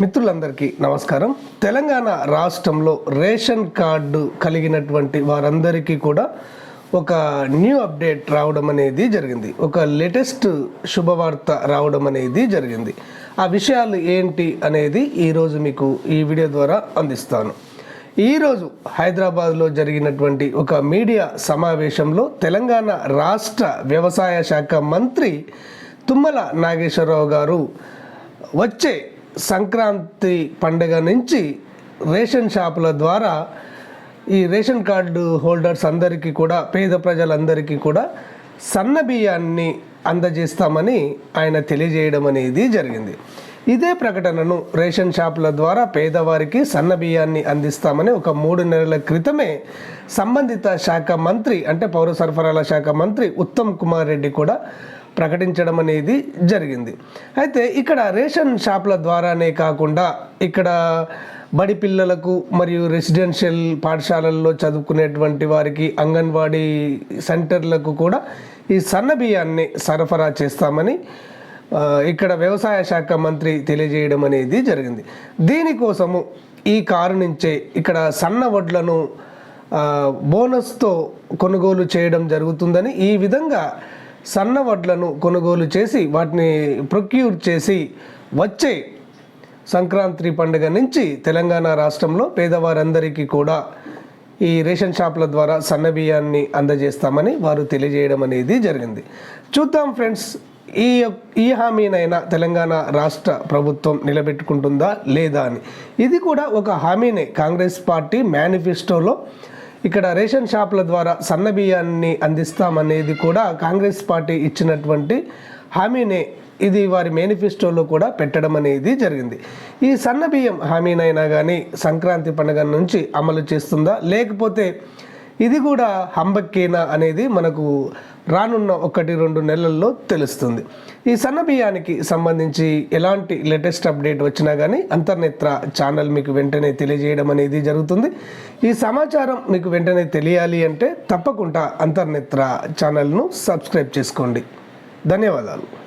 మిత్రులందరికీ నమస్కారం. తెలంగాణ రాష్ట్రంలో రేషన్ కార్డు కలిగినటువంటి వారందరికీ కూడా ఒక న్యూ అప్డేట్ రావడం అనేది జరిగింది. ఒక లేటెస్ట్ శుభవార్త రావడం అనేది జరిగింది. ఆ విషయాలు ఏంటి అనేది ఈరోజు మీకు ఈ వీడియో ద్వారా అందిస్తాను. ఈరోజు హైదరాబాద్లో జరిగినటువంటి ఒక మీడియా సమావేశంలో తెలంగాణ రాష్ట్ర వ్యవసాయ శాఖ మంత్రి తుమ్మల నాగేశ్వరరావు గారు వచ్చే సంక్రాంతి పండుగ నుంచి రేషన్ షాపుల ద్వారా ఈ రేషన్ కార్డు హోల్డర్స్ అందరికీ కూడా పేద ప్రజలందరికీ కూడా సన్న బియ్యాన్ని అందజేస్తామని ఆయన తెలియజేయడం అనేది జరిగింది. ఇదే ప్రకటనను రేషన్ షాపుల ద్వారా పేదవారికి సన్న బియ్యాన్ని అందిస్తామని ఒక మూడు నెలల క్రితమే సంబంధిత శాఖ మంత్రి అంటే పౌర సరఫరాల శాఖ మంత్రి ఉత్తమ్ కుమార్ రెడ్డి కూడా ప్రకటించడం అనేది జరిగింది. అయితే ఇక్కడ రేషన్ షాపుల ద్వారానే కాకుండా ఇక్కడ బడి పిల్లలకు మరియు రెసిడెన్షియల్ పాఠశాలల్లో చదువుకునేటువంటి వారికి అంగన్వాడీ సెంటర్లకు కూడా ఈ సన్న బియ్యాన్ని సరఫరా చేస్తామని ఇక్కడ వ్యవసాయ శాఖ మంత్రి తెలియజేయడం అనేది జరిగింది. దీనికోసము ఈ కారు నుంచే ఇక్కడ సన్న వడ్లను బోనస్తో కొనుగోలు చేయడం జరుగుతుందని ఈ విధంగా సన్న వడ్లను కొనుగోలు చేసి వాటిని ప్రొక్యూర్ చేసి వచ్చే సంక్రాంతి పండుగ నుంచి తెలంగాణ రాష్ట్రంలో పేదవారందరికీ కూడా ఈ రేషన్ షాపుల ద్వారా సన్న బియ్యాన్ని అందజేస్తామని వారు తెలియజేయడం అనేది జరిగింది. చూద్దాం ఫ్రెండ్స్ ఈ ఈ హామీనైనా తెలంగాణ రాష్ట్ర ప్రభుత్వం నిలబెట్టుకుంటుందా లేదా అని. ఇది కూడా ఒక హామీనే కాంగ్రెస్ పార్టీ మేనిఫెస్టోలో ఇక్కడ రేషన్ షాపుల ద్వారా సన్న బియ్యాన్ని అందిస్తామనేది కూడా కాంగ్రెస్ పార్టీ ఇచ్చినటువంటి హామీనే ఇది వారి మేనిఫెస్టోలో కూడా పెట్టడం అనేది జరిగింది. ఈ సన్న బియ్యం హామీనైనా కానీ సంక్రాంతి పండుగ నుంచి అమలు చేస్తుందా? లేకపోతే ఇది కూడా హంబక్కేనా అనేది మనకు రానున్న ఒకటి రెండు నెలల్లో తెలుస్తుంది. ఈ సన్న బియ్యానికి సంబంధించి ఎలాంటి లేటెస్ట్ అప్డేట్ వచ్చినా కానీ అంతర్నేత్ర ఛానల్ మీకు వెంటనే తెలియజేయడం అనేది జరుగుతుంది. ఈ సమాచారం మీకు వెంటనే తెలియాలి అంటే తప్పకుండా అంతర్నేత్ర ఛానల్ను సబ్స్క్రైబ్ చేసుకోండి. ధన్యవాదాలు.